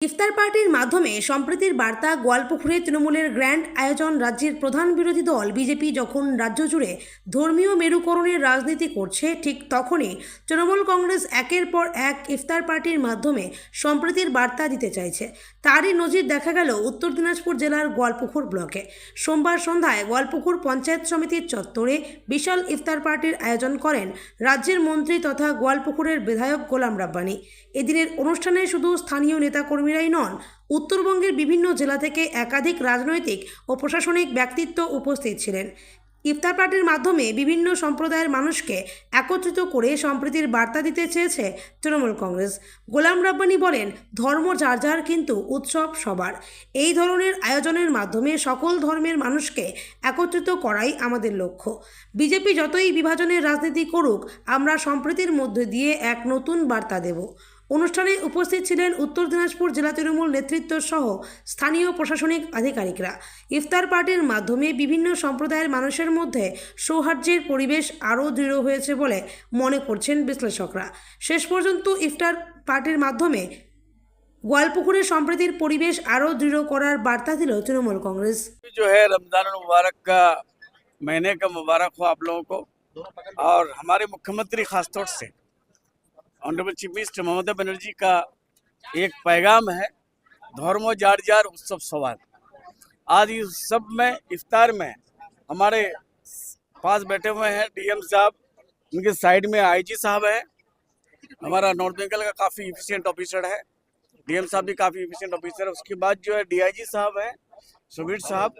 ইফতার পার্টির মাধ্যমে সম্প্রীতির বার্তা গোয়ালপুকুরে তৃণমূলের গ্র্যান্ড আয়োজন রাজ্যের প্রধান বিরোধী দল বিজেপি যখন রাজ্য জুড়ে ধর্মীয় মেরুকরণের রাজনীতি করছে, ঠিক তখনই তৃণমূল কংগ্রেস একের পর এক ইফতার পার্টির মাধ্যমে সম্প্রীতির বার্তা দিতে চাইছে। তারই নজির দেখা গেল উত্তর দিনাজপুর জেলার গোয়ালপুকুর ব্লকে। সোমবার সন্ধ্যায় গোয়ালপুকুর পঞ্চায়েত সমিতির চত্বরে বিশাল ইফতার পার্টির আয়োজন করেন রাজ্যের মন্ত্রী তথা গোয়ালপুকুরের বিধায়ক গোলাম রাব্বানি। এদিনের অনুষ্ঠানে শুধু স্থানীয় নেতাকর্মীরাই নন। উত্তরবঙ্গের বিভিন্ন জেলা থেকে একাধিক রাজনৈতিক ও প্রশাসনিক ব্যক্তিত্ব উপস্থিত ছিলেন। ইফতার পার্টির মাধ্যমে বিভিন্ন সম্প্রদায়ের মানুষকে একত্রিত করে সম্প্রীতির বার্তা দিতে চেয়েছে তৃণমূল কংগ্রেস। গোলাম রাব্বানি বলেন, ধর্ম যার যার কিন্তু উৎসব সবার। এই ধরনের আয়োজনের মাধ্যমে সকল ধর্মের মানুষকে একত্রিত করাই আমাদের লক্ষ্য। বিজেপি যতই বিভাজনের রাজনীতি করুক, আমরা সম্প্রীতির মধ্যে দিয়ে এক নতুন বার্তা দেব। অনুষ্ঠানে উপস্থিত ছিলেন উত্তর দিনাজপুর জেলা তৃণমূল নেতৃত্ব সহ স্থানীয় প্রশাসনিক আধিকারিকরা ইফতার পার্টির মাধ্যমে বিভিন্ন সম্প্রদায়ের মানুষের মধ্যে সৌহার্দ্যের পরিবেশ আরও দৃঢ় হয়েছে বলে মনে করছেন বিশ্লেষকরা শেষ পর্যন্ত ইফতার পার্টির মাধ্যমে গোয়ালপুকুরের সম্প্রীতির পরিবেশ আরও দৃঢ় করার বার্তা দিল তৃণমূল কংগ্রেস जो है रमजान मुबारक का महीने का मुबारक हो आप लोगों को और हमारे मुख्यमंत्री खासतौर से honourable chief minister Mamata Banerjee का एक पैगाम है, धर्मो जार जार उत्सव सवाल। आज इस सब में, इफ्तार में हमारे पास बैठे हुए हैं डीएम साहब, उनके साइड में आईजी साहब है। हमारा नॉर्थ बंगाल का काफ़ी इफिशियंट ऑफिसर है। डीएम साहब भी काफ़ी इफिशियंट ऑफिसर है। उसके बाद जो है डीआईजी साहब हैं, सुबीर साहब,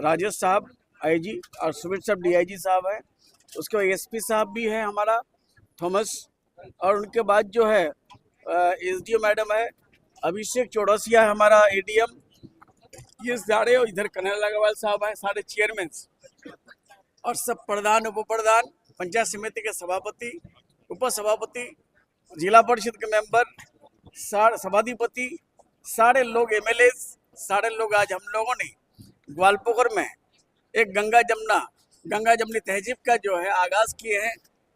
राजेश साहब, आईजी और सुबीर साहब डीआईजी साहब हैं। उसके बाद एसपी साहब भी है हमारा, थॉमस और उनके बाद जो है एसडीओ मैडम है, अभिषेक चौड़सिया है हमारा एडीएम ये सारे इधर कन्हैया अग्रवाल साहब हैं, सारे चेयरमैन और सब प्रधान उप प्रधान पंचायत समिति के सभापति उप सभापति जिला परिषद के मेंबर सभाधिपति, सारे लोग एमएलए सारे लोग आज हम लोगों ने ग्वालपोखर में एक गंगा जमुना, गंगा जमुनी तहजीब का जो है आगाज़ किए हैं।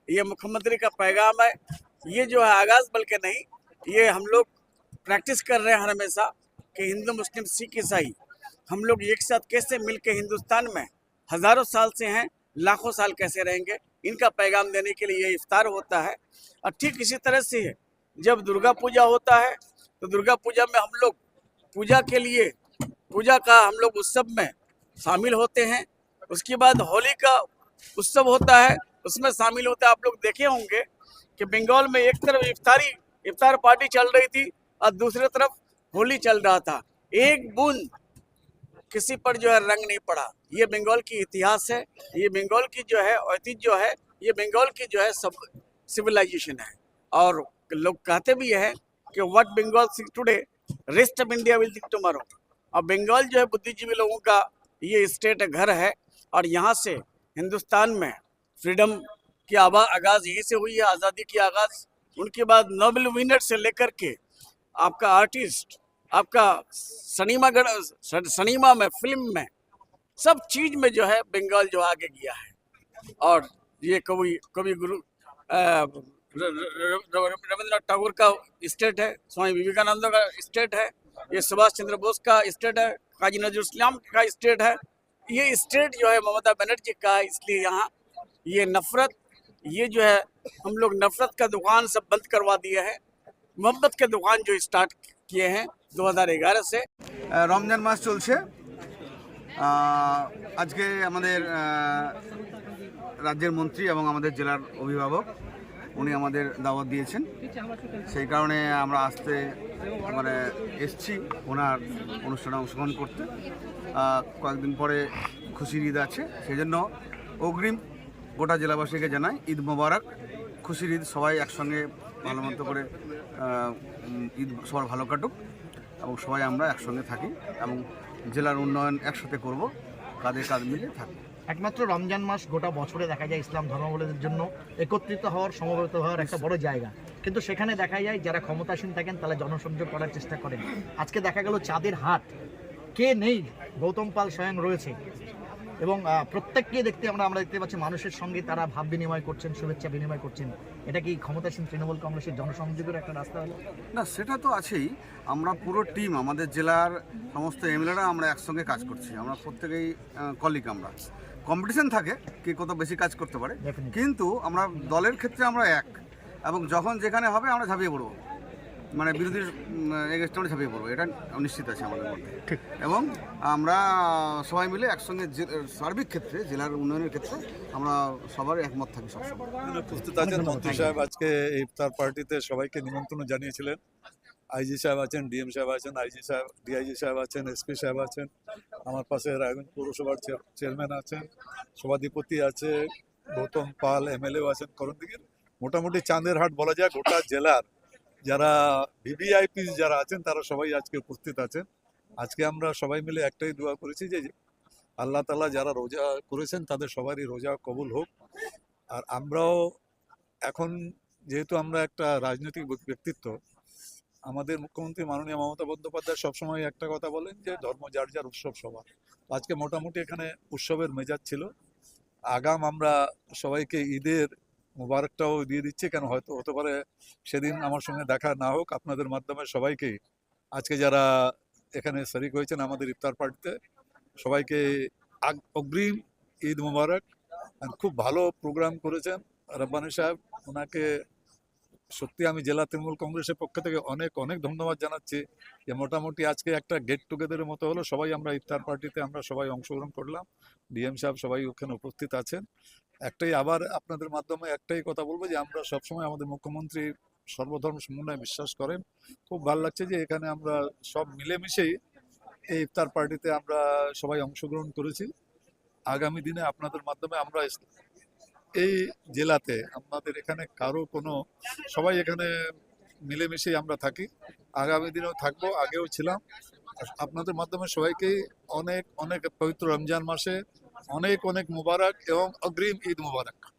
ये मुख्यमंत्री का पैगाम है। ये जो है आगाज़, बल्कि नहीं, ये हम लोग प्रैक्टिस कर रहे हैं हमेशा कि हिंदू, मुस्लिम, सिख, ईसाई, हम लोग एक साथ कैसे मिलके हिंदुस्तान में हज़ारों साल से हैं, लाखों साल कैसे रहेंगे, इनका पैगाम देने के लिए ये इफ्तार होता है। और ठीक इसी तरह से है, जब दुर्गा पूजा होता है तो दुर्गा पूजा में हम लोग पूजा के लिए, पूजा का हम लोग उत्सव में शामिल होते हैं। उसके बाद होली का उत्सव होता है उसमें शामिल होते आप लोग देखे होंगे कि बंगाल में एक तरफ़ इफ्तारी, इफ्तार पार्टी चल रही थी और दूसरी तरफ़ होली चल रहा था। एक बूंद किसी पर जो है रंग नहीं पड़ा। ये बंगाल की इतिहास है, ये बंगाल की जो है ऐतिह्य जो है, ये बंगाल की जो है सब सिविलाइजेशन है। और लोग कहते भी है कि what Bengal see today rest of India will think tomorrow और बंगाल जो है बुद्धिजीवी लोगों का ये स्टेट घर है और यहाँ से हिंदुस्तान में फ्रीडम की आगाज़ यहीं से हुई है, आज़ादी की आगाज़। उनके बाद नोबेल विनर से लेकर के आपका आर्टिस्ट आपका सनीमागढ़ सनीमा में फ़िल्म में, सब चीज़ में जो है बंगाल जो आगे गया है। और ये कवि कवि गुरु रविंद्रनाथ टैगोर का स्टेट है, स्वामी विवेकानंद का स्टेट है, ये सुभाष चंद्र बोस का स्टेट है, काजी नजरुल इस्लाम का स्टेट है। ये स्टेट जो है ममता बनर्जी का, इसलिए यहाँ ये नफरत ये जो है हम लोग नफरत का दुकान सब बंद करवा दिए हैं मोहब्बत के दुकान जो स्टार्ट किए हैं 2011 से আহ, রমজান মাস চলছে আহ, আজকে আমাদের আহ, রাজ্যের মন্ত্রী এবং আমাদের জেলার অভিভাবক উনি আমাদের দাওয়াত দিয়েছেন সেই কারণে আমরা আসতে মানে এসছি ওনার অনুষ্ঠানে অংশগ্রহণ করতে আহ, কয়েকদিন পরে খুশির ঈদ আছে সেই জন্য অগ্রিম গোটা জেলাবাসীকে জানাই ঈদ মোবারক। খুশির ঈদ, সবাই একসঙ্গে ভালো মতো করে ঈদ সবার ভালো কাটুক এবং সবাই আমরা একসঙ্গে থাকি এবং জেলার উন্নয়ন একসাথে করব, কাঁধে কাঁধ মিলে থাকি। একমাত্র রমজান মাস গোটা বছরে দেখা যায় ইসলাম ধর্মাবলম্বীদের জন্য একত্রিত হওয়ার, সমবেত হওয়ার একটা বড় জায়গা। কিন্তু সেখানে দেখা যায় যারা ক্ষমতাসীন থাকেন, তারা জনসংযোগ করার চেষ্টা করেন। আজকে দেখা গেল চাঁদের হাট। কে নেই? গৌতম পাল স্বয়ং রয়েছে। এবং প্রত্যেককে দেখতে আমরা আমরা দেখতে পাচ্ছি মানুষের সঙ্গে তারা ভাব বিনিময় করছেন শুভেচ্ছা বিনিময় করছেন। এটা কি ক্ষমতাসীন তৃণমূল কংগ্রেসের জনসংযোগের একটা রাস্তা হলো? না সেটা তো আছেই। আমরা পুরো টিম আমাদের জেলার সমস্ত এমএলএরা আমরা একসঙ্গে কাজ করছি। আমরা প্রত্যেকেই কলিগ আমরা। কম্পিটিশন থাকে কে কত বেশি কাজ করতে পারে। কিন্তু আমরা দলের ক্ষেত্রে আমরা এক। এবং যখন যেখানে হবে আমরা ঝাঁপিয়ে পড়ব। মানে বিরোধীর এগেস্টে আমরা ঝাঁপিয়ে পড়ব এটা নিশ্চিত আছে আমাদের মধ্যে। এবং আমরা সবাই মিলে একসঙ্গে সার্বিক ক্ষেত্রে জেলার উন্নয়নের ক্ষেত্রে আমরা সবার একমত থাকি সবসময়। উপস্থিত আছেন মন্ত্রী সাহেব আজকে ইফতার পার্টিতে সবাইকে নিমন্ত্রণ জানিয়েছিলেন। আইজি সাহেব আছেন ডিএম সাহেব আছেন আইজি সাহেব ডিআইজি সাহেব আছেন এসপি সাহেব আছেন আমার পাশে রায়গঞ্জ পৌরসভার চেয়ার- চেয়ারম্যান আছেন সভাধিপতি আছে গৌতম পাল এমএলএ আছেন করণদিঘির মোটামুটি চাঁদের হাট বলা যায় গোটা জেলার যারা ভিভিআইপি যারা আছেন, তারা সবাই আজকে উপস্থিত আছেন। আজকে আমরা সবাই মিলে একটাই দোয়া করেছি যে আল্লাহ তালা যারা রোজা করেছেন, তাদের সবারই রোজা কবুল হোক। আর আমরাও এখন যেহেতু আমরা একটা রাজনৈতিক ব্যক্তিত্ব, আমাদের মুখ্যমন্ত্রী মাননীয় মমতা বন্দ্যোপাধ্যায় সবসময় একটা কথা বলেন যে, ধর্ম যার যার উৎসব সবার। আজকে মোটামুটি এখানে উৎসবের মেজাজ ছিল। আগাম আমরা সবাইকে ঈদের মুবারকটাও দিয়ে দিচ্ছি, কেন হয়তো হতে পারে সেদিন আমার সঙ্গে দেখা না হোক, আপনাদের মাধ্যমে সবাইকে, আজকে যারা এখানে শরিক হয়েছেন আমাদের ইফতার পার্টিতে, সবাইকে অগ্রিম ঈদ মুবারক। খুব ভালো প্রোগ্রাম করেছেন রব্বানি সাহেব। ওনাকে সত্যি আমি জেলা তৃণমূল কংগ্রেসের পক্ষ থেকে অনেক অনেক ধন্যবাদ জানাচ্ছি যে মোটামুটি আজকে একটা গেট টুগেদারের মতো হলো। সবাই আমরা ইফতার পার্টিতে আমরা সবাই অংশগ্রহণ করলাম। ডিএম সাহেব সবাই ওখানে উপস্থিত আছেন। একটাই আবার আপনাদের মাধ্যমে একটাই কথা বলব যে, আমরা সবসময় আমাদের মুখ্যমন্ত্রী সর্বধর্ম সমন্বয়ে বিশ্বাস করেন। খুব ভালো লাগছে যে, এখানে আমরা সব মিলেমিশেই এই ইফতার পার্টিতে আমরা সবাই অংশগ্রহণ করেছি। আগামী দিনে আপনাদের মাধ্যমে আমরা এই জেলাতে আমাদের এখানে কারও কোনো, সবাই এখানে মিলেমিশেই আমরা থাকি। আগামী দিনেও থাকব, আগেও ছিলাম। আপনাদের মাধ্যমে সবাইকেই অনেক অনেক পবিত্র রমজান মাসে अनेक अनेक मुबारक एवं अग्रिम ईद मुबारक।